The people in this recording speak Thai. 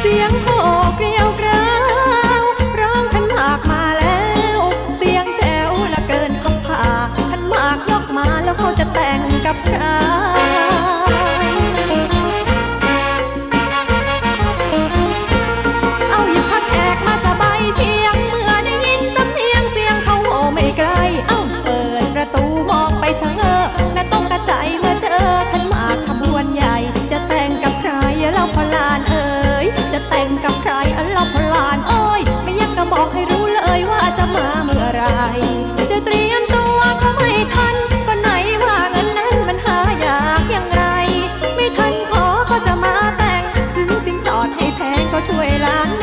เสียงโหเกลียวกราร้องขันหมากมาแล้ว เสียงแจ๋วละเกินคำาขันหมากยกมาแล้วเขาจะแต่งกับใคร แต่งกับใครอันลอบลานโอ้ย ไม่อยากจะบอกให้รู้เลยว่าจะมาเมื่อไร จะเตรียมตัวก็ไม่ทันก็ไหนว่าเงินนั้นมันหายากยังไง ไม่ทันขอก็จะมาแต่งถึงสินสอดให้แพงก็ช่วยล้าง